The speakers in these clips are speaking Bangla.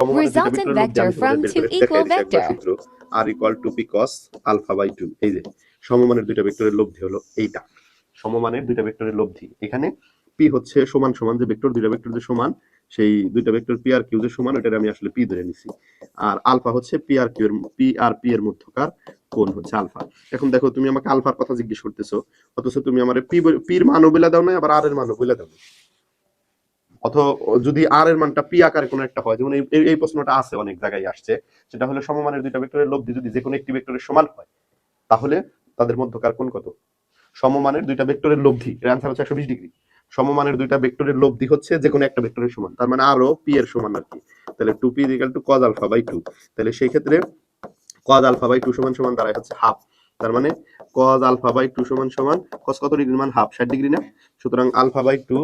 Resultant vector from two equal vector. r equal to p cos alpha by 2 এই যে সমমানের দুইটা ভেক্টরের লব্ধি হলো এইটা। সমমানের দুইটা ভেক্টরের লব্ধি। এখানে p হচ্ছে সমান সমান যে ভেক্টর দুইটা ভেক্টর যে সমান সেই দুইটা ভেক্টর p আর q যে সমান ওটার আমি আসলে p ধরে নিছি। আর আলফা হচ্ছে p আর q এর p আর p এর মধ্যকার কোণ হচ্ছে আলফা এখন দেখো তুমি আমাকে আলফার কথা জিজ্ঞেস করতেছো অথচ তুমি আমার p p এর মানও বলে দাও না আবার r এর মানও বলে দাও না অথবা যদি আর এর মানটা পি আকারে কোনো একটা হয়, যেমন এই- প্রশ্নটা আছে, অনেক জায়গায় আসছে, সেটা হলো সমমানের দুইটা ভেক্টরের লব্ধি যদি যে কোনো একটি ভেক্টরের সমান হয়, তাহলে তাদের মধ্যকার কোণ কত? সমমানের দুইটা ভেক্টরের লব্ধি, এর আনসার হচ্ছে একশো বিশ ডিগ্রি সমমানের দুইটা ভেক্টরের লব্ধি হচ্ছে যে কোনো একটা ভেক্টরের সমান, তার মানে আরও পি এর সমান আর কি। তাহলে P equal to cos alpha by two তাহলে সেই ক্ষেত্রে কজ আলফা বাই টু সমান সমান দাঁড়ায় হচ্ছে হাফ তার মানে কজ আলফা বাই টু সমান সমান কস কত ডিগ্রি মান? হাফ ষাট ডিগ্রি না? সুতরাং আলফা বাই টু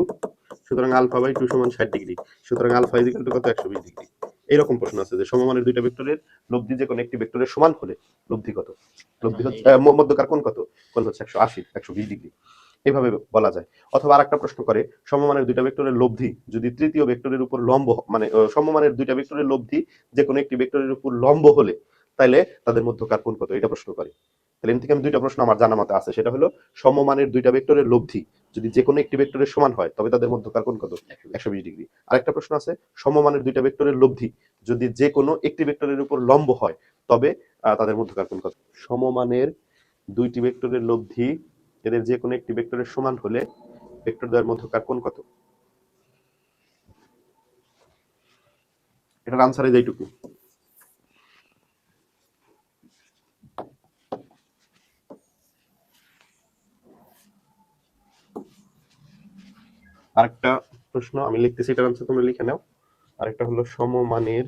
সুতরাং আলফা বাই টু সমান ষাট ডিগ্রি সুতরাং আলফা ইজিক্যাল টু কত? একশো বিশ ডিগ্রি এইরকম প্রশ্ন আছে যে সমমানের দুইটা ভেক্টরের লব্ধি যে কোনো একটি ভেক্টরের সমান হলে লব্ধি কত? লব্ধি হচ্ছে মধ্যকার কোণ কত? কোণ হচ্ছে একশো আশি, একশো বিশ ডিগ্রি এইভাবে বলা যায়। অথবা আরেকটা প্রশ্ন করে, সমমানের দুইটা ভেক্টরের লব্ধি যদি তৃতীয় ভেক্টরের উপর লম্ব মানে সমমানের দুইটা ভেক্টরের লব্ধি যে কোনো একটি ভেক্টরের উপর লম্ব হলে, তাইলে তাদের মধ্যকার কোণ কত? এটা প্রশ্ন করে। তাহলে এখান থেকে আমি দুইটা প্রশ্ন আমার জানা মতে আছে। সেটা হলো, সমমানের দুইটা ভেক্টরের লব্ধি যদি যে কোনো একটি ভেক্টরের সমান হয়, তবে তাদের মধ্যকার কোণ কত? একশো বিশ ডিগ্রি। আরেকটা প্রশ্ন আছে, সমমানের দুইটা ভেক্টরের লব্ধি যদি যে কোনো একটি ভেক্টরের উপর লম্ব হয়, তবে তাদের মধ্যকার কোণ কত? সমমানের দুইটি ভেক্টরের লব্ধি এদের যে কোনো একটি ভেক্টরের সমান হলে ভেক্টর দ্বয়ের মধ্যকার কোণ কত? এটার আনসারে যেইটুকু আরেকটা প্রশ্ন, আমি লিখতেছি, এটার আনসার তোমরা লিখে নাও। আরেকটা হলো সমমানের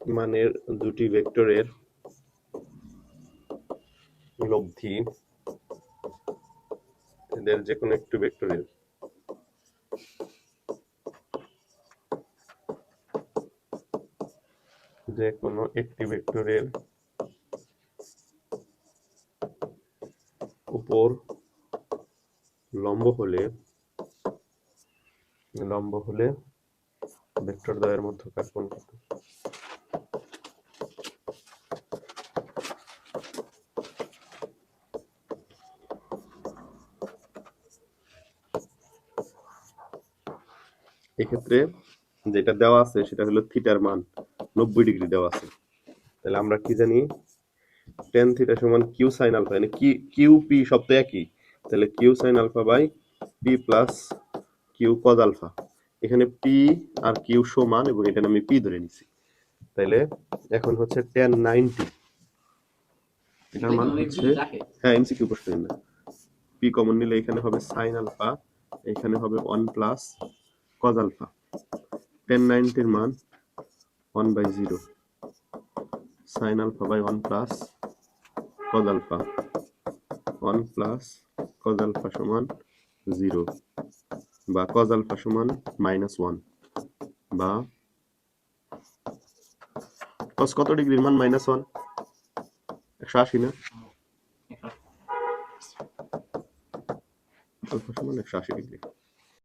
মানের দুটি ভেক্টরের লব্ধি, এদের যে কোনো একটি ভেক্টরের। যে কোনো একটি ভেক্টরের উপর লম্ব হলে লম্ব হলে ভেক্টর দ্বয়ের মধ্যকার কোণ কত এক্ষেত্রে যেটা দেওয়া আছে সেটা হলো থিটার মান নব্বই ডিগ্রি দেওয়া আছে। তাহলে আমরা কি জানি? টেন থিটা সমান কিউ সাইন আলফা মানে কি কিউ পি সব তো একই। তাহলে Q sine alpha by P plus Q cos alpha এখানে পি আর কিউ সমান এবং এখানে আমি পি ধরে নিছি। তাহলে এখন হচ্ছে টেন নাইনটি এটার মান হচ্ছে হ্যাঁ এমসিকিউ প্রশ্ন না পি কমন নিলে এখানে হবে সাইন আলফা এখানে হবে one plus cos alpha tan নাইনটির মান one by zero sine alpha by one plus cos alpha one plus cos alpha সমান জিরো বা কজ আলফা সমান মাইনাস ওয়ান বা কস কত ডিগ্রির মান মাইনাস ওয়ান একশো আশি না? আলফা সমান একশো আশি ডিগ্রি